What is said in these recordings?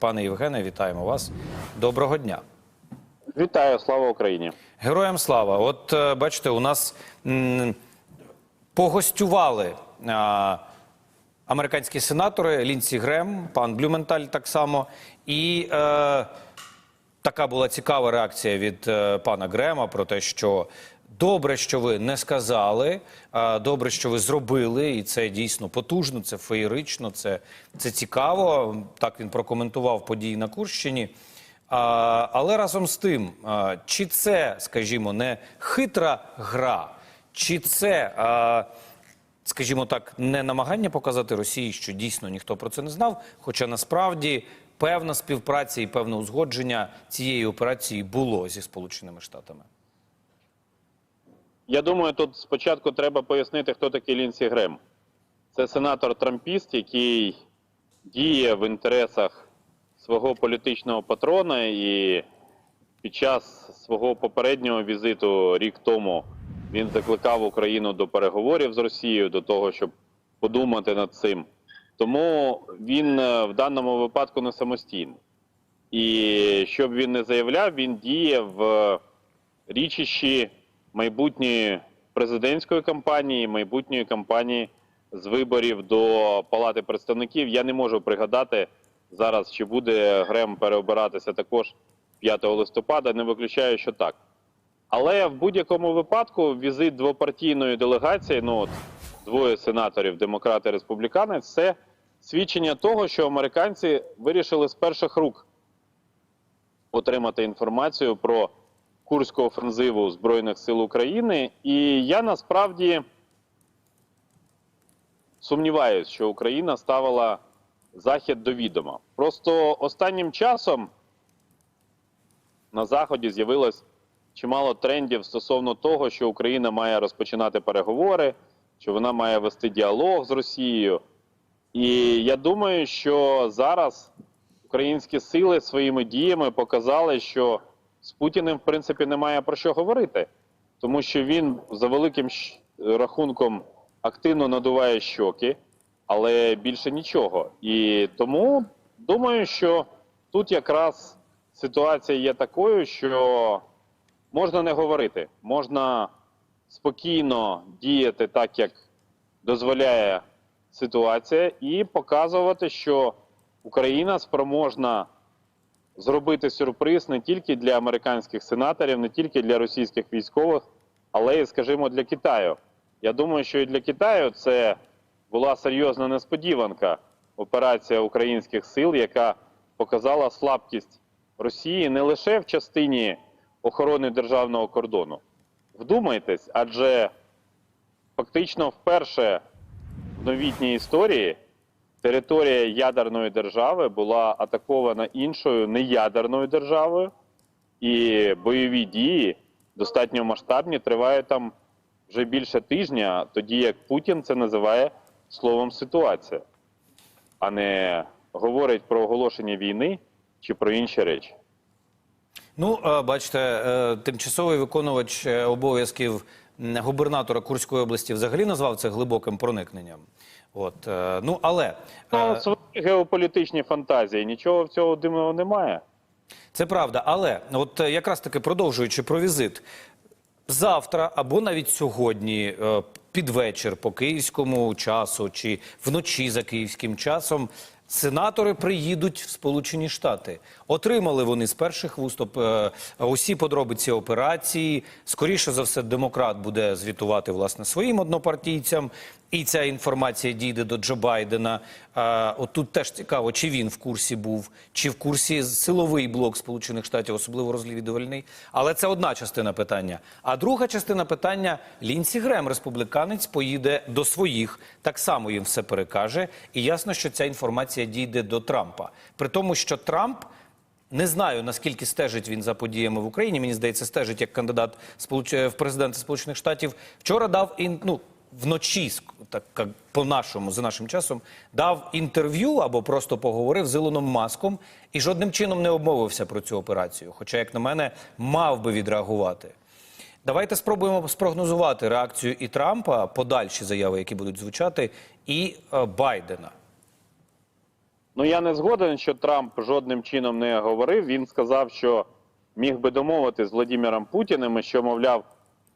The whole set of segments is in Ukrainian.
Пане Євгене, вітаємо вас. Доброго дня. Вітаю, слава Україні. Героям слава. От е, бачите, у нас м, погостювали а, американські сенатори Лінсі Грем, пан Блюменталь так само. І е, така була цікава реакція від е, пана Грема про те, що добре, що ви не сказали, добре, що ви зробили, і це дійсно потужно, це феєрично, це, це цікаво. Так він прокоментував події на Курщині. Але разом з тим, чи це, скажімо, не хитра гра, чи це, скажімо так, не намагання показати Росії, що дійсно ніхто про це не знав, хоча насправді певна співпраця і певне узгодження цієї операції було зі Сполученими Штатами. Я думаю, тут спочатку треба пояснити, хто такий Лінсі Грем. Це сенатор Трампіст, який діє в інтересах свого політичного патрона, і під час свого попереднього візиту рік тому він закликав Україну до переговорів з Росією, до того, щоб подумати над цим. Тому він е, в даному випадку не самостійний. І щоб він не заявляв, він діє в річищі майбутньої президентської кампанії, майбутньої кампанії з виборів до Палати представників. Я не можу пригадати зараз, чи буде Грем переобиратися також 5 листопада. Не виключаю, що так. Але в будь-якому випадку візит двопартійної делегації, ну от двоє сенаторів, демократи і республіканець, це свідчення того, що американці вирішили з перших рук отримати інформацію про курську офензиву Збройних сил України. І я насправді сумніваюся, що Україна ставила захід до відома. Просто останнім часом на Заході з'явилось чимало трендів стосовно того, що Україна має розпочинати переговори, що вона має вести діалог з Росією. І я думаю, що зараз українські сили своїми діями показали, що з Путіним, в принципі, немає про що говорити, тому що він за великим рахунком активно надуває щоки, але більше нічого. І тому думаю, що тут якраз ситуація є такою, що можна не говорити, можна спокійно діяти так, як дозволяє ситуація, і показувати, що Україна спроможна зробити сюрприз не тільки для американських сенаторів, не тільки для російських військових, але й, скажімо, для Китаю. Я думаю, що і для Китаю це була серйозна несподіванка операція українських сил, яка показала слабкість Росії не лише в частині охорони державного кордону. Вдумайтесь, адже фактично вперше в новітній історії територія ядерної держави була атакована іншою неядерною державою, і бойові дії достатньо масштабні тривають там вже більше тижня, тоді як Путін це називає словом ситуація, а не говорить про оголошення війни чи про інші речі. Ну, е, бачите, е, тимчасовий виконувач е, обов'язків губернатора Курської області взагалі назвав це глибоким проникненням. От, е, ну, але Ну, е, свої геополітичні фантазії, нічого в цього дивного немає. Це правда, але от е, якраз таки продовжуючи про візит, завтра або навіть сьогодні, під вечір по київському часу чи вночі за київським часом. Сенатори приїдуть в Сполучені Штати. Отримали вони з перших вуступ е, усі подробиці операції. Скоріше за все, демократ буде звітувати власне своїм однопартійцям. І ця інформація дійде до Джо Байдена. А, от тут теж цікаво, чи він в курсі був, чи в курсі силовий блок Сполучених Штатів, особливо розвідувальний. Але це одна частина питання. А друга частина питання: Лінсі Грем, республіканець, поїде до своїх, так само їм все перекаже. І ясно, що ця інформація дійде до Трампа. При тому, що Трамп. Не знаю наскільки стежить він за подіями в Україні. Мені здається, стежить як кандидат Сполуч... в президенти Сполучених Штатів. Вчора дав ну, вночі, так як по нашому за нашим часом, дав інтерв'ю або просто поговорив з Ілоном Маском і жодним чином не обмовився про цю операцію. Хоча, як на мене, мав би відреагувати. Давайте спробуємо спрогнозувати реакцію і Трампа, подальші заяви, які будуть звучати, і е, Байдена. Ну я не згоден, що Трамп жодним чином не говорив. Він сказав, що міг би домовити з Владимиром Путіним, що, мовляв,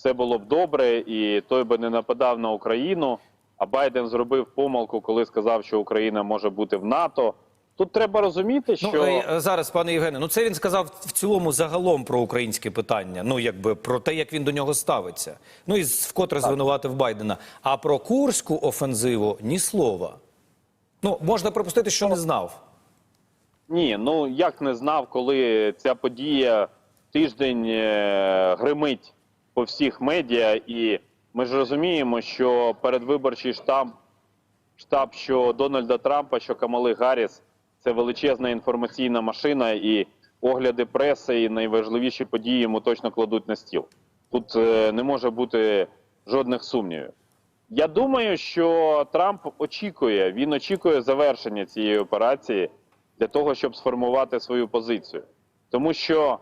все було б добре, і той би не нападав на Україну. А Байден зробив помилку, коли сказав, що Україна може бути в НАТО. Тут треба розуміти, що Ну, зараз, пане Євгене, ну це він сказав в цілому загалом про українське питання. Ну, якби про те, як він до нього ставиться. Ну і вкотре звинуватив Байдена. А про курську офензиву ні слова. Ну, можна припустити, що не знав. Ні, ну як не знав, коли ця подія тиждень е, гримить по всіх медіа, і ми ж розуміємо, що передвиборчий штаб, штаб що Дональда Трампа, що Камали Гарріс це величезна інформаційна машина, і огляди преси і найважливіші події йому точно кладуть на стіл. Тут е, не може бути жодних сумнівів. Я думаю, що Трамп очікує, він очікує завершення цієї операції для того, щоб сформувати свою позицію. Тому що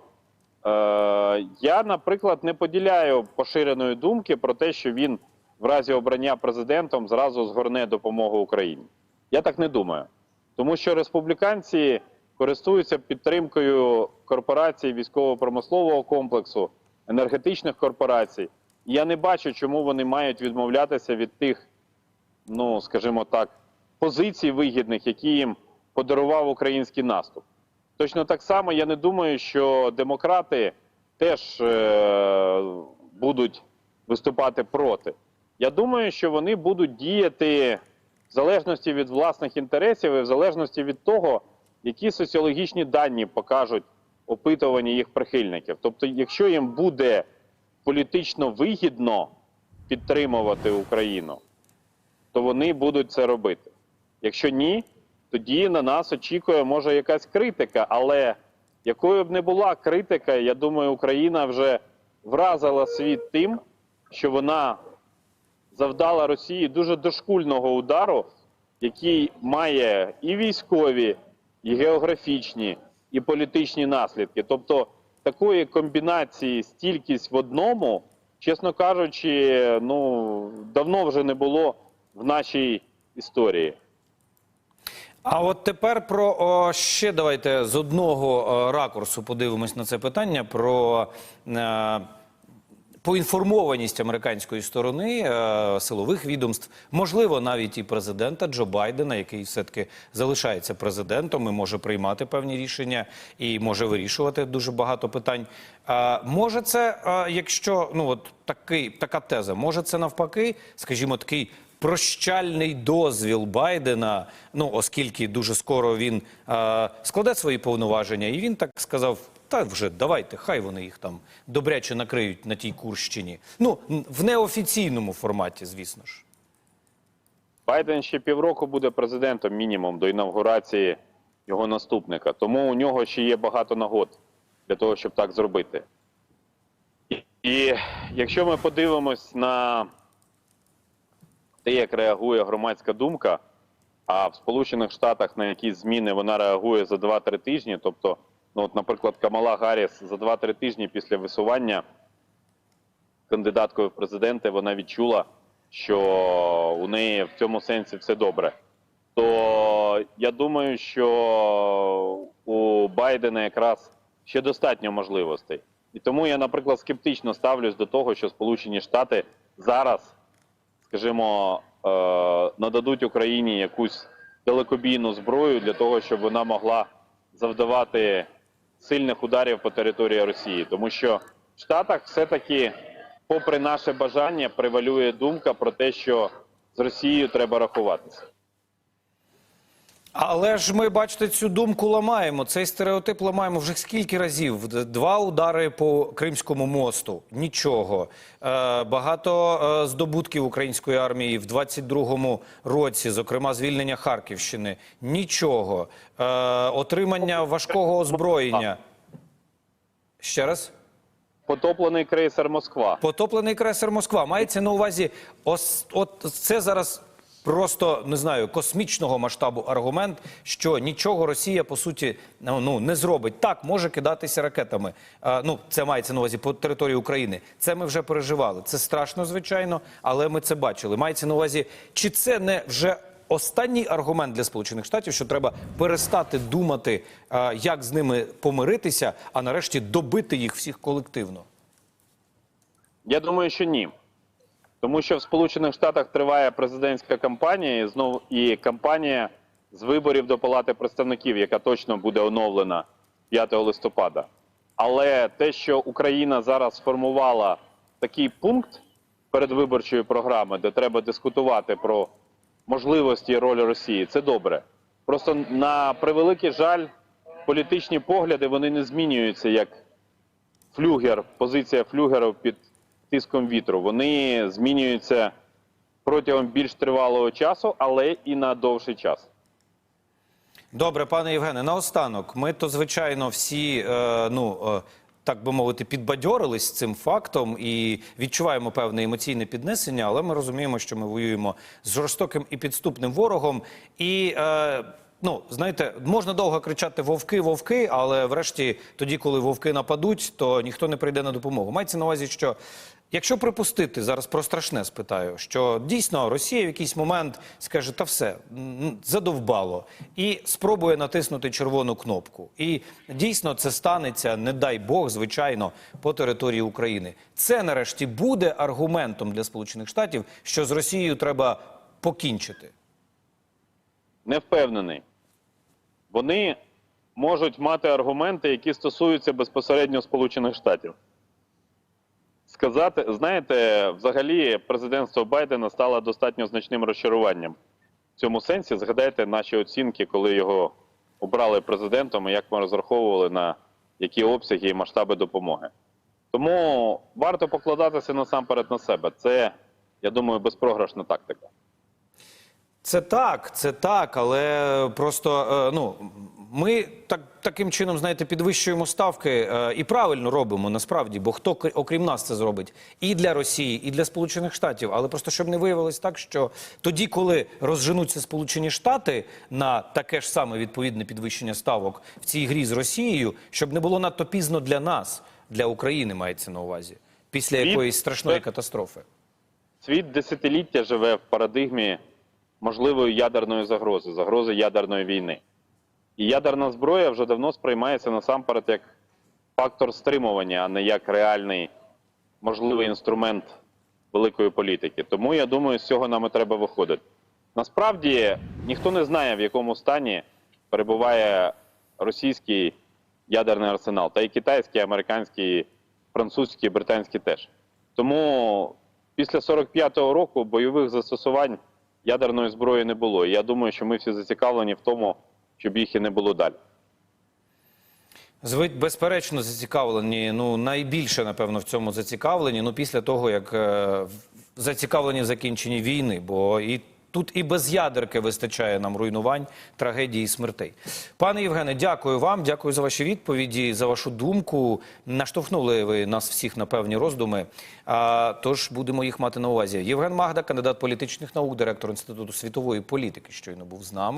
я, наприклад, не поділяю поширеної думки про те, що він в разі обрання президентом зразу згорне допомогу Україні. Я так не думаю. Тому що республіканці користуються підтримкою корпорацій військово-промислового комплексу, енергетичних корпорацій. Я не бачу, чому вони мають відмовлятися від тих, ну скажімо так, позицій вигідних, які їм подарував український наступ. Точно так само я не думаю, що демократи теж е, будуть виступати проти. Я думаю, що вони будуть діяти в залежності від власних інтересів і в залежності від того, які соціологічні дані покажуть опитування їх прихильників. Тобто, якщо їм буде політично вигідно підтримувати Україну, то вони будуть це робити. Якщо ні, тоді на нас очікує може якась критика. Але якою б не була критика, я думаю, Україна вже вразила світ тим, що вона завдала Росії дуже дошкульного удару, який має і військові, і географічні, і політичні наслідки. Тобто такої комбінації стількість в одному, чесно кажучи, ну давно вже не було в нашій історії. А от тепер про о, ще давайте з одного о, ракурсу подивимось на це питання про е, поінформованість американської сторони е, силових відомств, можливо, навіть і президента Джо Байдена, який все-таки залишається президентом і може приймати певні рішення і може вирішувати дуже багато питань. Е, може, це, е, якщо ну от такий така теза, може це навпаки, скажімо, такий прощальний дозвіл Байдена, ну оскільки дуже скоро він е, складе свої повноваження, і він так сказав: та вже давайте, хай вони їх там добряче накриють на тій Курщині. Ну в неофіційному форматі, звісно ж. Байден ще півроку буде президентом мінімум до інавгурації його наступника. Тому у нього ще є багато нагод для того, щоб так зробити. І, якщо ми подивимось на те, як реагує громадська думка, а в Сполучених Штатах на якісь зміни вона реагує за 2-3 тижні. Тобто, ну от, наприклад, Камала Гарріс за 2-3 тижні після висування кандидаткою в президенти вона відчула, що у неї в цьому сенсі все добре. То я думаю, що у Байдена якраз ще достатньо можливостей. І тому я, наприклад, скептично ставлюсь до того, що Сполучені Штати зараз, скажімо, е, нададуть Україні якусь далекобійну зброю для того, щоб вона могла завдавати сильних ударів по території Росії. Тому що в Штатах все-таки, попри наше бажання, превалює думка про те, що з Росією треба рахуватися. Але ж ми, бачите, цю думку ламаємо. Цей стереотип ламаємо вже скільки разів? Два удари по Кримському мосту. Нічого. Е, багато е, здобутків української армії в 22-му році, зокрема звільнення Харківщини. Нічого. Е, отримання важкого озброєння. Ще раз? Потоплений крейсер Москва. Потоплений крейсер Москва. Мається на увазі, ос, от це зараз просто не знаю космічного масштабу аргумент, що нічого Росія по суті ну, ну, не зробить. Так може кидатися ракетами. А, ну це мається на увазі по території України. Це ми вже переживали. Це страшно, звичайно, але ми це бачили. Мається на увазі, чи це не вже останній аргумент для Сполучених Штатів, що треба перестати думати, як з ними помиритися, а нарешті добити їх всіх колективно. Я думаю, що ні. Тому що в Сполучених Штатах триває президентська кампанія, і знову і кампанія з виборів до Палати представників, яка точно буде оновлена 5 листопада. Але те, що Україна зараз сформувала такий пункт передвиборчої програми, де треба дискутувати про можливості і роль Росії, це добре. Просто на превеликий жаль, політичні погляди вони не змінюються як флюгер, позиція флюгера під тиском вітру. Вони змінюються протягом більш тривалого часу, але і на довший час. Добре, пане Євгене, наостанок. Ми то, звичайно, всі, е, ну, е, так би мовити, підбадьорились цим фактом і відчуваємо певне емоційне піднесення, але ми розуміємо, що ми воюємо з жорстоким і підступним ворогом. І, е, ну, знаєте, можна довго кричати вовки, вовки, але врешті, тоді, коли вовки нападуть, то ніхто не прийде на допомогу. Мається на увазі, що Якщо припустити зараз про страшне спитаю, що дійсно Росія в якийсь момент скаже, та все задовбало, і спробує натиснути червону кнопку, і дійсно це станеться, не дай Бог, звичайно, по території України. Це нарешті буде аргументом для Сполучених Штатів, що з Росією треба покінчити. Не впевнений. Вони можуть мати аргументи, які стосуються безпосередньо Сполучених Штатів. Сказати, знаєте, взагалі президентство Байдена стало достатньо значним розчаруванням. В цьому сенсі згадайте наші оцінки, коли його обрали президентом, і як ми розраховували на які обсяги і масштаби допомоги. Тому варто покладатися насамперед на себе. Це, я думаю, безпрограшна тактика. Це так, це так, але просто е, ну ми так таким чином, знаєте, підвищуємо ставки е, і правильно робимо насправді, бо хто окрім нас це зробить і для Росії, і для Сполучених Штатів. Але просто щоб не виявилось так, що тоді, коли розженуться Сполучені Штати на таке ж саме відповідне підвищення ставок в цій грі з Росією, щоб не було надто пізно для нас, для України мається на увазі, після якоїсь страшної катастрофи. Світ десятиліття живе в парадигмі можливої ядерної загрози, загрози ядерної війни. І ядерна зброя вже давно сприймається насамперед як фактор стримування, а не як реальний можливий інструмент великої політики. Тому я думаю, з цього нам і треба виходити. Насправді ніхто не знає, в якому стані перебуває російський ядерний арсенал, та й китайський, американський, французький, британський теж. Тому після 45-го року бойових застосувань ядерної зброї не було. І я думаю, що ми всі зацікавлені в тому, щоб їх і не було далі. Звить, безперечно, зацікавлені. Ну найбільше, напевно, в цьому зацікавлені. Ну, після того, як е, зацікавлені в закінченні війни, бо і тут і без ядерки вистачає нам руйнувань, трагедії і смертей. Пане Євгене, дякую вам, дякую за ваші відповіді, за вашу думку. Наштовхнули ви нас всіх на певні роздуми. А, тож будемо їх мати на увазі. Євген Магда, кандидат політичних наук, директор інституту світової політики, щойно був з нами.